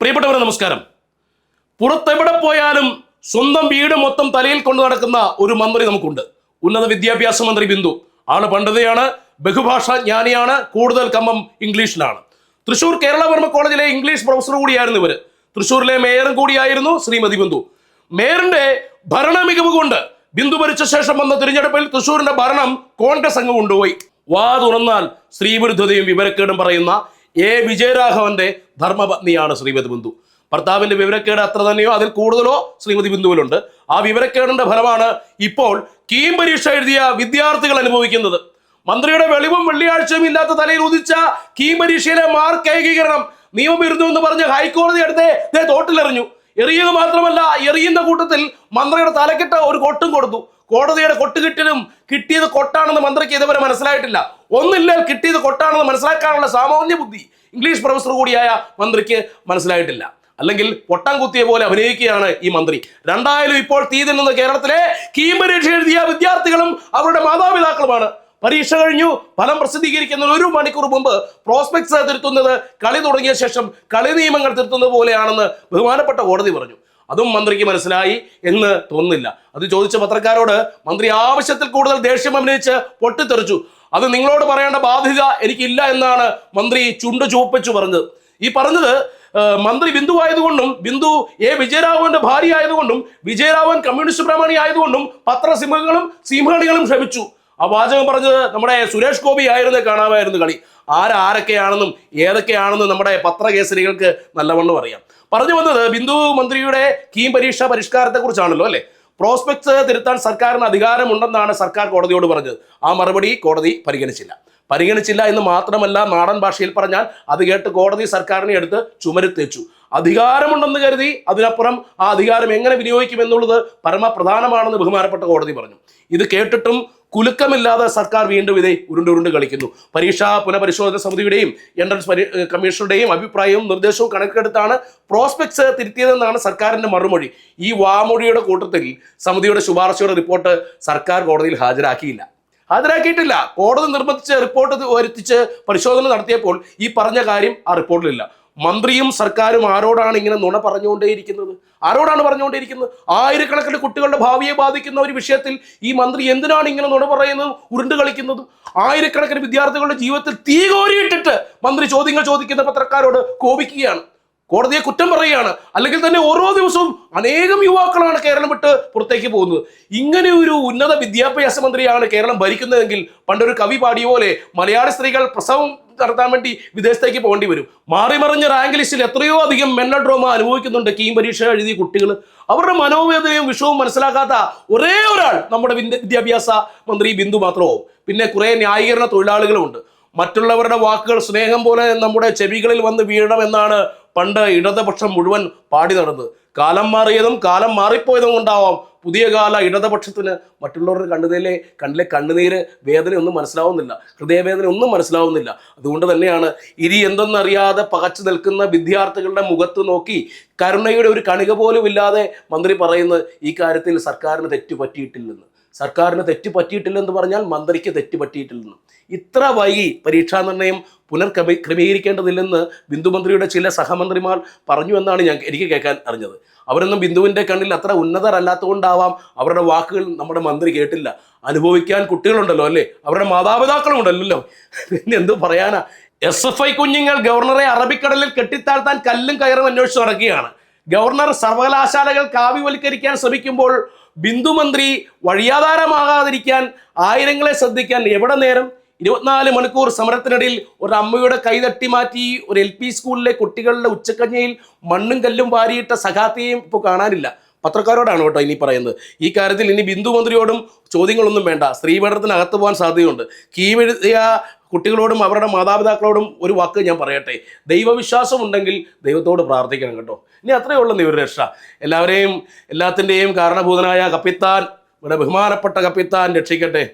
പ്രിയപ്പെട്ടവരെ നമസ്കാരം. പുറത്തെവിടെ പോയാലും സ്വന്തം വീട് മൊത്തം തലയിൽ കൊണ്ടു നടക്കുന്ന ഒരു മന്ത്രി നമുക്കുണ്ട്. ഉന്നത വിദ്യാഭ്യാസ മന്ത്രി ബിന്ദു. ആൾ പണ്ഡിതയാണ് ബഹുഭാഷ ജ്ഞാനിയാണ് കൂടുതൽ കമ്പം ഇംഗ്ലീഷിലാണ്. തൃശൂർ കേരളവർമ്മ കോളേജിലെ ഇംഗ്ലീഷ് പ്രൊഫസർ കൂടിയായിരുന്നു ഇവർ. തൃശൂരിലെ മേയറും കൂടിയായിരുന്നു ശ്രീമതി ബിന്ദു. മേയറിന്റെ ഭരണ മികവ് കൊണ്ട് ബിന്ദു ഭരിച്ച ശേഷം വന്ന തിരഞ്ഞെടുപ്പിൽ തൃശൂരിന്റെ ഭരണം കോൺഗ്രസ് അങ്ങ് കൊണ്ടുപോയി. വാ തുറന്നാൽ സ്ത്രീവിരുദ്ധതയും വിവരക്കേടും പറയുന്ന എ. വിജയരാഘവന്റെ ധർമ്മപത്നിയാണ് ശ്രീമതി ബിന്ദു. ഭർത്താവിന്റെ വിവരക്കേട് അത്ര തന്നെയോ? അതിൽ കൂടുതലോ ശ്രീമതി ബിന്ദുവിലുണ്ട്. ആ വിവരക്കേടിന്റെ ഫലമാണ് ഇപ്പോൾ കീം പരീക്ഷ എഴുതിയ വിദ്യാർത്ഥികൾ അനുഭവിക്കുന്നത്. മന്ത്രിയുടെ വെളിവും വെള്ളിയാഴ്ചയും ഇല്ലാത്ത തലയിൽ ഉദിച്ച കീം പരീക്ഷയിലെ മാർക്ക് ഏകീകരണം നിയമവിരുദ്ധം എന്ന് പറഞ്ഞ് ഹൈക്കോടതി അടുത്ത് തോട്ടിലെറിഞ്ഞു. എറിയുക മാത്രമല്ല എറിയുന്ന കൂട്ടത്തിൽ മന്ത്രിയുടെ തലക്കെട്ട് ഒരു കൊട്ടും കൊടുത്തു. കോടതിയുടെ കൊട്ട് കിട്ടിയത് കൊട്ടാണെന്ന് മന്ത്രിക്ക് ഇതുവരെ മനസ്സിലായിട്ടില്ല. ഒന്നില്ല കിട്ടിയത് കൊട്ടാണെന്ന് മനസ്സിലാക്കാനുള്ള സാമാന്യ ബുദ്ധി ഇംഗ്ലീഷ് പ്രൊഫസർ കൂടിയായ മന്ത്രിക്ക് മനസ്സിലായിട്ടില്ല. അല്ലെങ്കിൽ പൊട്ടം കുത്തിയ പോലെ അഭിനയിക്കുകയാണ് ഈ മന്ത്രി. രണ്ടായാലും ഇപ്പോൾ തീ നിന്ന് കേരളത്തിലെ കീം പരീക്ഷ എഴുതിയ വിദ്യാർത്ഥികളും അവരുടെ മാതാപിതാക്കളുമാണ്. പരീക്ഷ കഴിഞ്ഞു ഫലം പ്രസിദ്ധീകരിക്കുന്ന ഒരു മണിക്കൂർ മുമ്പ് പ്രോസ്പെക്ട്സ് തിരുത്തുന്നത് കളി തുടങ്ങിയ ശേഷം കളി നിയമങ്ങൾ തിരുത്തുന്നത് പോലെയാണെന്ന് ബഹുമാനപ്പെട്ട കോടതി പറഞ്ഞു. അതും മന്ത്രിക്ക് മനസ്സിലായി എന്ന് തോന്നുന്നില്ല. അത് ചോദിച്ച പത്രക്കാരോട് മന്ത്രി ആവശ്യത്തിൽ കൂടുതൽ ദേഷ്യം അഭിനയിച്ച് പൊട്ടിത്തെറിച്ചു. അത് നിങ്ങളോട് പറയേണ്ട ബാധ്യത എനിക്കില്ല എന്നാണ് മന്ത്രി ചുണ്ടു ചുവപ്പിച്ചു പറഞ്ഞത്. ഈ പറഞ്ഞത് മന്ത്രി ബിന്ദു ആയതുകൊണ്ടും ബിന്ദു എ വിജയരാഘവന്റെ ഭാര്യ ആയതുകൊണ്ടും വിജയരാഘവൻ കമ്മ്യൂണിസ്റ്റ് പ്രമാണി ആയതുകൊണ്ടും പത്രസിംഹങ്ങളും സിംഹണികളും ക്ഷമിച്ചു. ആ വാചകം പറഞ്ഞത് നമ്മുടെ സുരേഷ് ഗോപി ആയിരുന്നു കാണാമായിരുന്നു കളി. ആരാരൊക്കെയാണെന്നും ഏതൊക്കെയാണെന്നും നമ്മുടെ പത്രകേസരികൾക്ക് നല്ലവണ്ണം അറിയാം. പറഞ്ഞു വന്നത് ബിന്ദു മന്ത്രിയുടെ കീം പരീക്ഷ പരിഷ്കാരത്തെ കുറിച്ചാണല്ലോ അല്ലെ? പ്രോസ്പെക്ട്സ് തിരുത്താൻ സർക്കാരിന് അധികാരമുണ്ടെന്നാണ് സർക്കാർ കോടതിയോട് പറഞ്ഞത്. ആ മറുപടി കോടതി പരിഗണിച്ചില്ല. പരിഗണിച്ചില്ല എന്ന് മാത്രമല്ല നാടൻ ഭാഷയിൽ പറഞ്ഞാൽ അത് കേട്ട് കോടതി സർക്കാരിനെ എടുത്ത് ചുമരുത്തേച്ചു. അധികാരമുണ്ടെന്ന് കരുതി അതിനപ്പുറം ആ അധികാരം എങ്ങനെ വിനിയോഗിക്കും എന്നുള്ളത് പരമപ്രധാനമാണെന്ന് ബഹുമാനപ്പെട്ട കോടതി പറഞ്ഞു. ഇത് കേട്ടിട്ടും കുലുക്കമില്ലാതെ സർക്കാർ വീണ്ടും ഇതേ ഉരുണ്ട് ഉരുണ്ട് കളിക്കുന്നു. പരീക്ഷാ പുനഃപരിശോധന സമിതിയുടെയും എൻട്രൻസ് പരി കമ്മീഷണറുടെയും അഭിപ്രായവും നിർദ്ദേശവും കണക്കെടുത്താണ് പ്രോസ്പെക്ട്സ് തിരുത്തിയതെന്നാണ് സർക്കാരിന്റെ മറുമൊഴി. ഈ വാമൊഴിയുടെ കൂട്ടത്തിൽ സമിതിയുടെ ശുപാർശയുടെ റിപ്പോർട്ട് സർക്കാർ കോടതിയിൽ ഹാജരാക്കിയില്ല. ഹാജരാക്കിയിട്ടില്ല. കോടതി നിർബന്ധിച്ച് റിപ്പോർട്ട് വരുത്തിച്ച് പരിശോധന നടത്തിയപ്പോൾ ഈ പറഞ്ഞ കാര്യം ആ റിപ്പോർട്ടിലില്ല. മന്ത്രിയും സർക്കാരും ആരോടാണ് ഇങ്ങനെ നുണ പറഞ്ഞുകൊണ്ടേയിരിക്കുന്നത്? ആരോടാണ് പറഞ്ഞുകൊണ്ടേയിരിക്കുന്നത്? ആയിരക്കണക്കിന് കുട്ടികളുടെ ഭാവിയെ ബാധിക്കുന്ന ഒരു വിഷയത്തിൽ ഈ മന്ത്രി എന്തിനാണ് ഇങ്ങനെ നുണ പറയുന്നത് ഉരുണ്ട് കളിക്കുന്നതും? ആയിരക്കണക്കിന് വിദ്യാർത്ഥികളുടെ ജീവിതത്തിൽ തീ കോരിയിട്ടിട്ട് മന്ത്രി ചോദ്യങ്ങൾ ചോദിക്കുന്ന പത്രക്കാരോട് കോപിക്കുകയാണ്. കോടതിയെ കുറ്റം പറയുകയാണ്. അല്ലെങ്കിൽ തന്നെ ഓരോ ദിവസവും അനേകം യുവാക്കളാണ് കേരളം വിട്ട് പുറത്തേക്ക് പോകുന്നത്. ഇങ്ങനെ ഒരു ഉന്നത വിദ്യാഭ്യാസ മന്ത്രിയാണ് കേരളം ഭരിക്കുന്നതെങ്കിൽ പണ്ടൊരു കവി പാടിയ പോലെ മലയാള സ്ത്രീകൾ പ്രസവം നടത്താൻ വേണ്ടി വിദേശത്തേക്ക് പോകേണ്ടി വരും. മാറി മറിഞ്ഞ റാങ്ക് ലിസ്റ്റിൽ എത്രയോ അധികം മെന്നഡ്രോമ അനുഭവിക്കുന്നുണ്ട് കീം പരീക്ഷ എഴുതിയ കുട്ടികൾ അവരുടെ മനോവേദനയും വിഷവും മനസ്സിലാക്കാത്ത ഒരേ ഒരാൾ നമ്മുടെ വിദ്യ- വിദ്യാഭ്യാസ മന്ത്രി ബിന്ദു മാത്രമോ പിന്നെ കുറെ ന്യായീകരണ തൊഴിലാളികളുമുണ്ട് മറ്റുള്ളവരുടെ വാക്കുകൾ സ്നേഹം പോലെ നമ്മുടെ ചെവികളിൽ വന്ന് വീഴണമെന്നാണ് പണ്ട് ഇടതുപക്ഷം മുഴുവൻ പാടി നടന്നത്. കാലം മാറിയതും കാലം മാറിപ്പോയതും കൊണ്ടാവാം പുതിയ കാല ഇടതുപക്ഷത്തിന് മറ്റുള്ളവരുടെ കണ്ണുനീരിലെ കണ്ണിലെ കണ്ണുനീര് വേദന ഒന്നും മനസ്സിലാവുന്നില്ല. ഹൃദയവേദന ഒന്നും മനസ്സിലാവുന്നില്ല. അതുകൊണ്ട് തന്നെയാണ് ഇനി എന്തെന്നറിയാതെ പകച്ചു നിൽക്കുന്ന വിദ്യാർത്ഥികളുടെ മുഖത്ത് നോക്കി കരുണയുടെ ഒരു കണിക പോലും ഇല്ലാതെ മന്ത്രി പറയുന്നത് ഈ കാര്യത്തിൽ സർക്കാരിന് തെറ്റ് പറ്റിയിട്ടില്ലെന്ന് സർക്കാരിന് തെറ്റ് പറ്റിയിട്ടില്ലെന്ന് പറഞ്ഞാൽ മന്ത്രിക്ക് തെറ്റ് പറ്റിയിട്ടില്ലെന്ന് ഇത്ര വൈകി പരീക്ഷാ നിർണയം പുനർക്രമീ ക്രമീകരിക്കേണ്ടതില്ലെന്ന് ബിന്ദുമന്ത്രിയുടെ ചില സഹമന്ത്രിമാർ പറഞ്ഞു എന്നാണ് ഞാൻ എനിക്ക് കേൾക്കാൻ അറിഞ്ഞത്. അവരൊന്നും ബിന്ദുവിന്റെ കണ്ണിൽ അത്ര ഉന്നതരല്ലാത്തതുകൊണ്ടാവാം അവരുടെ വാക്കുകൾ നമ്മുടെ മന്ത്രി കേട്ടില്ല. അനുഭവിക്കാൻ കുട്ടികളുണ്ടല്ലോ അല്ലേ? അവരുടെ മാതാപിതാക്കളും ഉണ്ടല്ലോ പിന്നെ എന്ത് പറയാനാ? എസ് എഫ് ഐ കുഞ്ഞുങ്ങൾ ഗവർണറെ അറബിക്കടലിൽ കെട്ടിത്താഴ്ത്താൻ കല്ലും കയറും അന്വേഷിച്ച് നടക്കുകയാണ്. ഗവർണർ സർവകലാശാലകൾ കാവ്യവൽക്കരിക്കാൻ ശ്രമിക്കുമ്പോൾ ബിന്ദു മന്ത്രി വഴിയാധാരമാകാതിരിക്കാൻ ആയിരങ്ങളെ ശ്രദ്ധിക്കാൻ എവിടെ നേരം? ഇരുപത്തിനാല് മണിക്കൂർ സമരത്തിനിടയിൽ ഒരു അമ്മയുടെ കൈതട്ടി മാറ്റി ഒരു എൽ പി സ്കൂളിലെ കുട്ടികളുടെ ഉച്ചക്കഞ്ഞയിൽ മണ്ണും കല്ലും വാരിയിട്ട സഖാത്തെയും ഇപ്പോൾ കാണാനില്ല. പത്രക്കാരോടാണ് കേട്ടോ ഇനി പറയുന്നത്. ഈ കാര്യത്തിൽ ഇനി ബിന്ദു മന്ത്രിയോടും ചോദ്യങ്ങളൊന്നും വേണ്ട. സ്ത്രീപീഡനത്തിനകത്ത് പോകാൻ സാധ്യതയുണ്ട്. കീവെഴുതിയ കുട്ടികളോടും അവരുടെ മാതാപിതാക്കളോടും ഒരു വാക്ക് ഞാൻ പറയട്ടെ. ദൈവവിശ്വാസം ഉണ്ടെങ്കിൽ ദൈവത്തോട് പ്രാർത്ഥിക്കണം കേട്ടോ. ഇനി അത്രയേ ഉള്ളൂ ഇവരുടെ രക്ഷ. എല്ലാവരെയും എല്ലാത്തിന്റെയും കാരണഭൂതനായ കപ്പിത്താൻ ഇവിടെ ബഹുമാനപ്പെട്ട കപ്പിത്താൻ രക്ഷിക്കട്ടെ.